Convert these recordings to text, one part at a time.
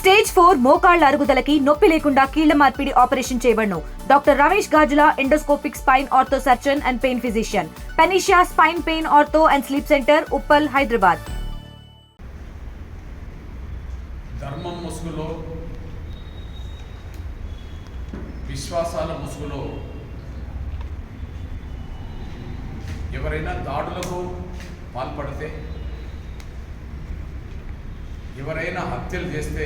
Stage four మోకాళ్ళ అరుగుదలకి నొప్పి లేకుండా కీళ్ళ మార్పిడి operation చేయబడను. Doctor Ramesh Gajula endoscopic spine ortho surgeon and pain physician. Panacea spine pain ortho and sleep center Uppal Hyderabad. ధర్మం ముసుగులో విశ్వాసాల ముసుగులో ఎవరైనా దాడులకు పాల్పడితే ఎవరైనా హత్యలు చేస్తే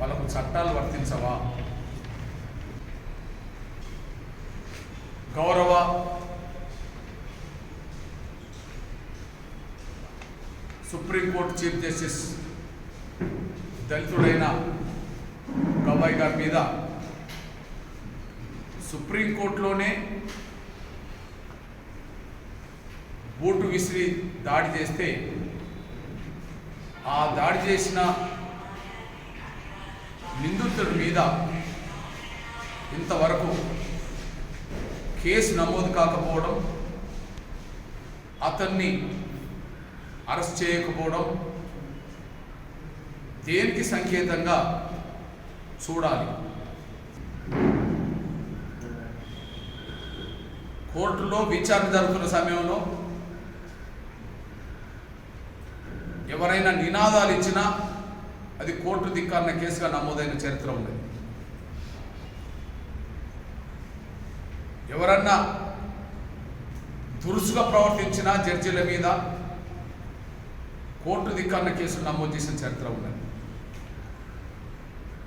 వాళ్ళకు చట్టాలు వర్తించవా? గౌరవ సుప్రీంకోర్టు చీఫ్ జస్టిస్ దళితుడైన గవాయ్ గారి మీద సుప్రీంకోర్టులోనే బూటు విసిరి దాడి చేస్తే ఆ దాడి చేసిన నిందితుడి మీద ఇంతవరకు కేసు నమోదు కాకపోవడం అతన్ని అరెస్ట్ చేయకపోవడం దేనికి సంకేతంగా చూడాలి? కోర్టులో విచారణ జరుగుతున్న సమయంలో ఎవరైనా నినాదాలు ఇచ్చినా అది కోర్టు ధిక్కారణ కేసుగా నమోదైన చరిత్ర ఉంది. ఎవరన్నా దురుసుగా ప్రవర్తించిన జడ్జీల మీద కోర్టు ధిక్కారణ కేసులు నమోదు చేసిన చరిత్ర ఉన్నది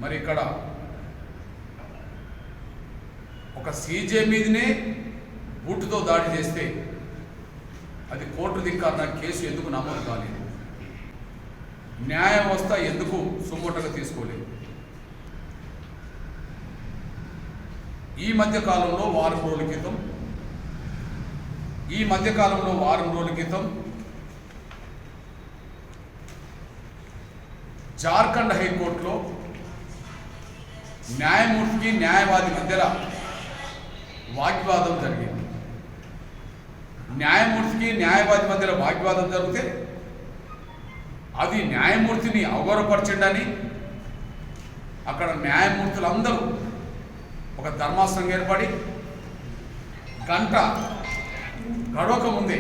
మరి ఇక్కడ ఒక సీజే మీదనే బూటుతో దాడి చేస్తే అది కోర్టు ధిక్కారణ కేసు ఎందుకు నమోదు కాలేదు? న్యాయ వ్యవస్థ ఎందుకు సుమోటగా తీసుకోలేదు? ఈ మధ్య కాలంలో వారం రోజుల క్రితం ఈ మధ్య కాలంలో వారం రోజుల క్రితం జార్ఖండ్ హైకోర్టులో న్యాయమూర్తికి న్యాయవాది మధ్యలో వాగ్వాదం జరిగింది. న్యాయమూర్తికి న్యాయవాది మధ్యలో వాగ్వాదం జరిగితే అది న్యాయమూర్తిని అవగౌరవపరచండని అక్కడ న్యాయమూర్తులందరూ ఒక ధర్మాసనం ఏర్పడి గంట గడవక ముందే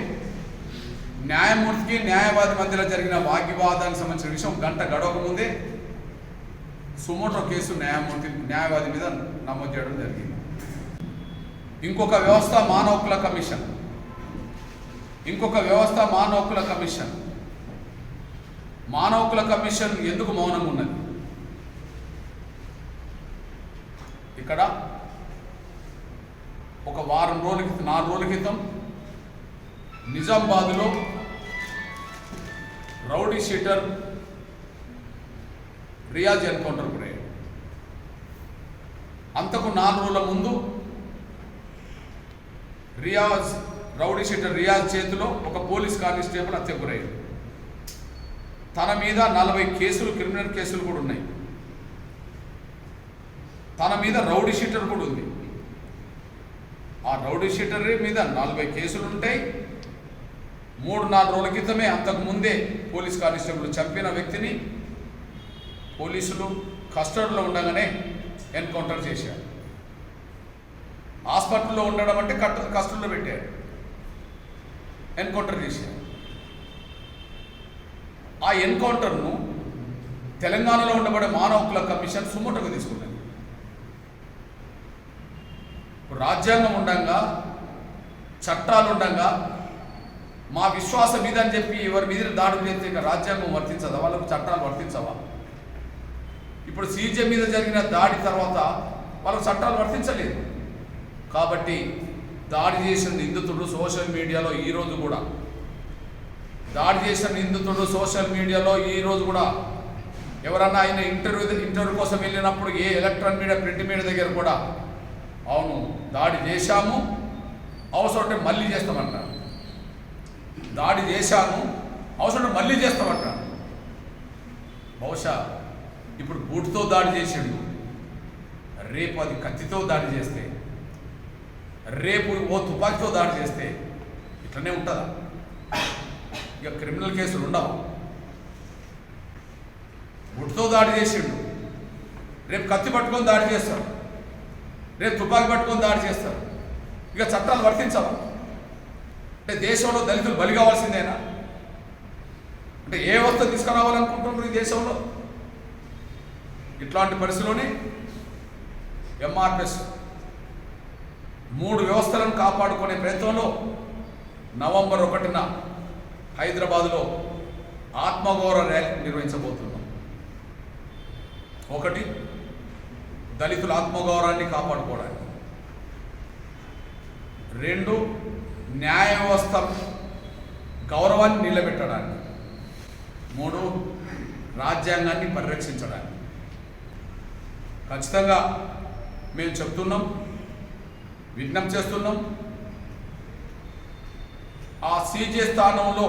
న్యాయమూర్తికి న్యాయవాది మధ్యలో జరిగిన వాగ్వివాదానికి సంబంధించిన విషయం గంట గడవక ముందే సుమోటో కేసు న్యాయమూర్తి న్యాయవాది మీద నమోదు చేయడం జరిగింది. ఇంకొక వ్యవస్థ మానవ హక్కుల కమిషన్. ఇంకొక వ్యవస్థ మానవ హక్కుల కమిషన్. మానవకుల కమిషన్ ఎందుకు మౌనంగా ఉన్నది ఇక్కడ ఒక వారం రోజుల క్రితం నాలుగు రోజుల క్రితం నిజామాబాద్లో రౌడీ షీటర్ రియాజ్ ఎన్కౌంటర్ గురయ్యాడు అంతకు నాలుగు రోజుల ముందు రియాజ్ రౌడీ షీటర్ రియాజ్ చేతిలో ఒక పోలీస్ కానిస్టేబుల్ హత్య గురయ్యాడు తన మీద నలభై కేసులు క్రిమినల్ కేసులు కూడా ఉన్నాయి. తన మీద రౌడీ షీటర్ కూడా ఉంది. ఆ రౌడీ షీటర్ మీద నలభై కేసులు ఉంటాయి. మూడు నాలుగు రోజుల క్రితమే అంతకు ముందే పోలీస్ కానిస్టేబుల్ చంపిన వ్యక్తిని పోలీసులు కస్టడీలో ఉండగానే ఎన్కౌంటర్ చేశారు. హాస్పిటల్లో ఉండడం అంటే కట్ కస్టడీలో పెట్టారు. ఎన్కౌంటర్ చేశారు. ఆ ఎన్కౌంటర్ను తెలంగాణలో ఉండబడే మానవ హక్కుల కమిషన్ సుమోటకు తీసుకున్నది ఇప్పుడు రాజ్యాంగం ఉండగా చట్టాలు ఉండగా మా విశ్వాసం మీద అని చెప్పి ఎవరి మీద దాడులు చేస్తే ఇక రాజ్యాంగం వర్తించదా? వాళ్ళకు చట్టాలు వర్తించవా? ఇప్పుడు సీజే మీద జరిగిన దాడి తర్వాత వాళ్ళకు చట్టాలు వర్తించలేదు. కాబట్టి దాడి చేసిన నిందితుడు సోషల్ మీడియాలో ఈరోజు కూడా దాడి చేసిన నిందితుడు సోషల్ మీడియాలో ఈరోజు కూడా ఎవరన్నా ఆయన ఇంటర్వ్యూ ఇంటర్వ్యూ కోసం వెళ్ళినప్పుడు ఏ ఎలక్ట్రానిక్ మీడియా ప్రింట్ మీడియా దగ్గర కూడా అవును దాడి చేశాము అవసరం మళ్ళీ చేస్తామంటారు. దాడి చేశాము అవసరం మళ్ళీ చేస్తామంటారు. బహుశా ఇప్పుడు బూటుతో దాడి చేసిండు రేపు అది కత్తితో దాడి చేస్తే రేపు ఓ తుపాకీతో దాడి చేస్తే ఇట్లనే ఉంటుందా? ఇక క్రిమినల్ కేసులు ఉండవు. గుట్టుతో దాడి చేసిండు. రేపు కత్తి పట్టుకొని దాడి చేస్తారు. రేపు తుపాకి పట్టుకొని దాడి చేస్తారు. ఇక చట్టాలు వర్తించవు. అంటే దేశంలో దళితులు బలి కావాల్సిందేనా? అంటే ఏ వస్తువు తీసుకురావాలనుకుంటున్నారు ఈ దేశంలో? ఇట్లాంటి పరిస్థితుల్లోనే ఎంఆర్పిఎస్ మూడు వ్యవస్థలను కాపాడుకునే ప్రయత్నంలో నవంబర్ ఒకటిన హైదరాబాదులో ఆత్మగౌరవ ర్యాలీ నిర్వహించబోతున్నాం. ఒకటి దళితుల ఆత్మగౌరవాన్ని కాపాడుకోవడానికి. రెండు న్యాయ వ్యవస్థ గౌరవాన్ని నిలబెట్టడానికి. మూడు రాజ్యాంగాన్ని పరిరక్షించడానికి. ఖచ్చితంగా మేము చెప్తున్నాం విజ్ఞప్తి చేస్తున్నాం ఆ సీజే స్థానంలో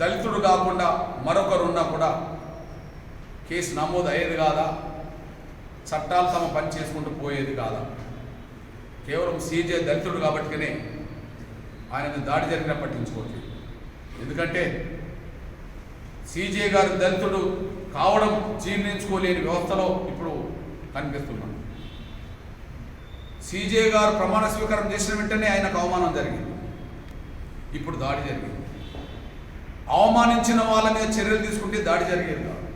దళితుడు కాకుండా మరొకరున్నా కూడా కేసు నమోదు అయ్యేది కాదా? చట్టాలు తమ పని చేసుకుంటూ పోయేది కాదా? కేవలం సీజే దళితుడు కాబట్టికనే ఆయన దాడి జరిగిన పట్టించుకోవచ్చు ఎందుకంటే సీజే గారు దళితుడు కావడం జీర్ణించుకోలేని వ్యవస్థలో ఇప్పుడు కనిపిస్తున్నాడు. సీజే గారు ప్రమాణ స్వీకారం చేసిన వెంటనే ఆయనకు అవమానం జరిగింది. ఇప్పుడు దాడి జరిగింది. అవమానించిన వాళ్ళ మీద చర్యలు తీసుకుంటే దాడి జరిగేది కాదు.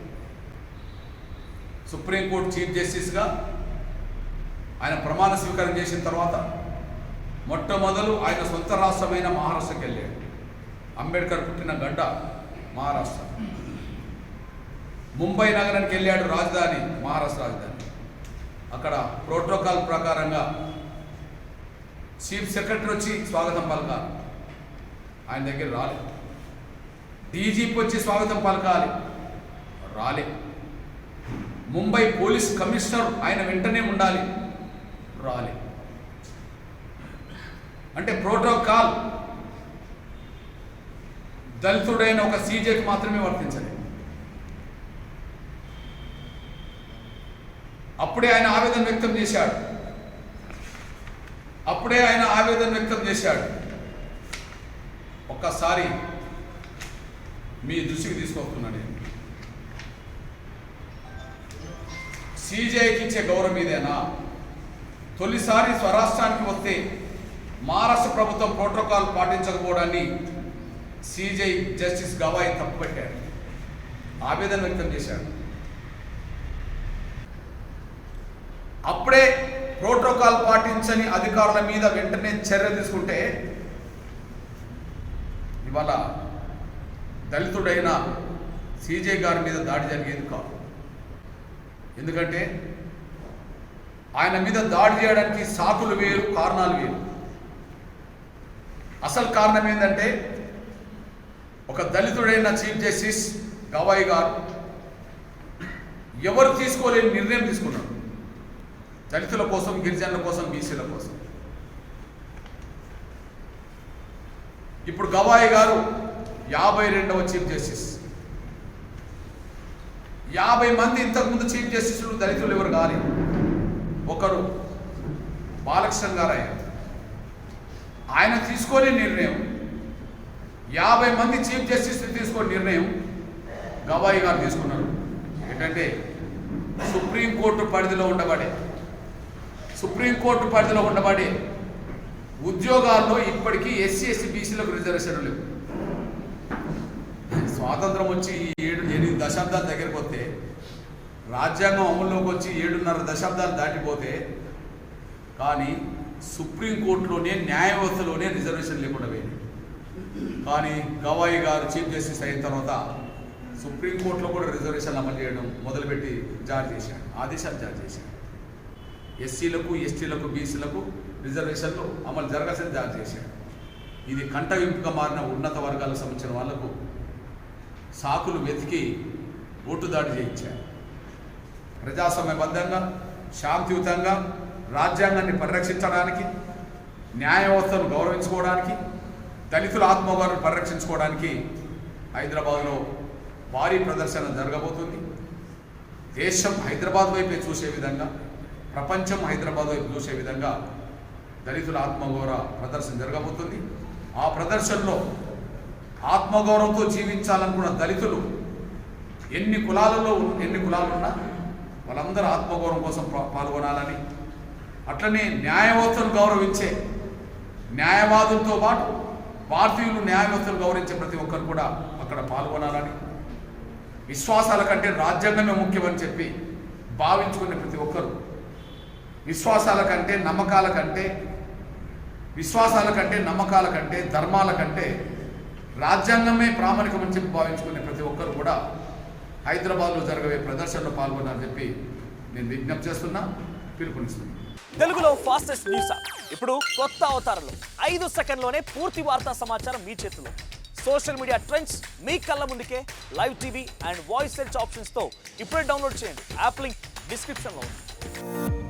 సుప్రీంకోర్టు చీఫ్ జస్టిస్గా ఆయన ప్రమాణ స్వీకారం చేసిన తర్వాత మొట్టమొదలు ఆయన సొంత రాష్ట్రమైన మహారాష్ట్రకి వెళ్ళాడు. అంబేద్కర్ పుట్టిన గడ్డ మహారాష్ట్ర. ముంబై నగరానికి వెళ్ళాడు రాజధాని మహారాష్ట్ర రాజధాని. అక్కడ ప్రోటోకాల్ ప్రకారంగా చీఫ్ సెక్రటరీ వచ్చి స్వాగతం పలకాలి. ఆయన దగ్గర రాలే. డీజీపీ వచ్చి స్వాగతం పలకాలి. రాలే. ముంబై పోలీస్ కమిషనర్ ఆయన వెంటనే ఉండాలి. రాలే. అంటే ప్రోటోకాల్ దళితుడైన ఒక సీజేకి మాత్రమే వర్తించాలి. అప్పుడే ఆయన ఆవేదన వ్యక్తం చేశాడు. అప్పుడే ఆయన ఆవేదన వ్యక్తం చేశాడు. ఒక్కసారి మీ దృష్టికి తీసుకొస్తున్నాను నేను. సీజేకి ఇచ్చే గౌరవం ఇదేనా తొలిసారి స్వరాష్ట్రానికి వస్తే మహారాష్ట్ర ప్రభుత్వం ప్రోటోకాల్ పాటించకపోవడాన్ని సీజే జస్టిస్ గవాయ్ తప్పుపట్టాడు ఆవేదన వ్యక్తం చేశాడు అప్పుడే ప్రోటోకాల్ పాటించని అధికారుల మీద వెంటనే చర్య తీసుకుంటే ఇవాళ దళితుడైన సీజే గారి మీద దాడి జరిగేది కాదు. ఎందుకంటే ఆయన మీద దాడి చేయడానికి సాకులు వేరు కారణాలు వేరు. అసలు కారణం ఏంటంటే ఒక దళితుడైన చీఫ్ జస్టిస్ గవాయి గారు ఎవరు తీసుకోలేని నిర్ణయం తీసుకున్నారు దళితుల కోసం గిరిజనుల కోసం బీసీల కోసం. ఇప్పుడు గవాయి గారు యాభై రెండవ చీఫ్ జస్టిస్. యాభై మంది ఇంతకుముందు చీఫ్ జస్టిస్లు దళితులు ఎవరు కాలి ఒకరు బాలకృష్ణ గారు ఆయన ఆయన తీసుకొని నిర్ణయం. యాభై మంది చీఫ్ జస్టిస్లు తీసుకొని నిర్ణయం గవాయి గారు తీసుకున్నారు. ఏంటంటే సుప్రీంకోర్టు పరిధిలో ఉండబడే సుప్రీంకోర్టు పరిధిలో ఉండబడే ఉద్యోగాల్లో ఇప్పటికీ ఎస్సీ ఎస్సీ బీసీలకు రిజర్వేషన్ లేవు. స్వాతంత్రం వచ్చి ఈ ఏడు ఎనిమిది దశాబ్దాల దగ్గరికి వస్తే రాజ్యాంగం అమల్లోకి వచ్చి ఏడున్నర దశాబ్దాలు దాటిపోతే కానీ సుప్రీంకోర్టులోనే న్యాయ వ్యవస్థలోనే రిజర్వేషన్ లేకుండా పోయింది. కానీ గవాయి గారు చీఫ్ జస్టిస్ అయిన తర్వాత సుప్రీంకోర్టులో కూడా రిజర్వేషన్ అమలు చేయడం మొదలుపెట్టి జారీ చేశాడు ఆదేశాలు జారీ చేశాడు. ఎస్సీలకు ఎస్టీలకు బీసీలకు రిజర్వేషన్లు అమలు జరగాల్సిన జారీ చేశాడు ఇది కంటవింపుగా మారిన ఉన్నత వర్గాలకు సంబంధించిన వాళ్ళకు సాకులు వెతికి ఓటు దాడి చేయించారు. ప్రజాస్వామ్యబద్ధంగా శాంతియుతంగా రాజ్యాంగాన్ని పరిరక్షించడానికి న్యాయ వ్యవస్థను గౌరవించుకోవడానికి దళితుల ఆత్మగౌరవం పరిరక్షించుకోవడానికి హైదరాబాద్లో భారీ ప్రదర్శన జరగబోతుంది. దేశం హైదరాబాద్ వైపే చూసే విధంగా ప్రపంచం హైదరాబాద్ వైపు చూసే విధంగా దళితుల ఆత్మగౌరవ ప్రదర్శన జరగబోతుంది. ఆ ప్రదర్శనలో ఆత్మగౌరవంతో జీవించాలనుకున్న దళితులు ఎన్ని కులాలలో ఎన్ని కులాలు ఉన్నా వాళ్ళందరూ ఆత్మగౌరవం కోసం పాల్గొనాలని అట్లనే న్యాయవ్యవస్థను గౌరవించే న్యాయవాదులతో పాటు భారతీయులు న్యాయ గౌరవించే ప్రతి ఒక్కరు కూడా అక్కడ పాల్గొనాలని విశ్వాసాల కంటే రాజ్యాంగమే ముఖ్యమని చెప్పి భావించుకునే ప్రతి ఒక్కరు. విశ్వాసాల కంటే నమ్మకాల కంటే విశ్వాసాల కంటే నమ్మకాల కంటే ధర్మాల కంటే రాజ్యాంగమే ప్రామాణికమని చెప్పి భావించుకునే ప్రతి ఒక్కరు కూడా హైదరాబాద్లో జరగబోయే ప్రదర్శనలో పాల్గొన్నారని చెప్పి నేను విజ్ఞప్తి చేస్తున్నా పిలుపునిస్తున్నా. తెలుగులో ఫాస్టెస్ట్ న్యూస్ ఇప్పుడు కొత్త అవతారంలో ఐదు సెకండ్లోనే పూర్తి వార్తా సమాచారం మీ చేతిలో. సోషల్ మీడియా ట్రెండ్స్ మీ కళ్ళ ముందుకే live TV and voice search ఆప్షన్స్తో ఇప్పుడే డౌన్లోడ్ చేయండి. యాప్ లింక్ డిస్క్రిప్షన్లో ఉంది.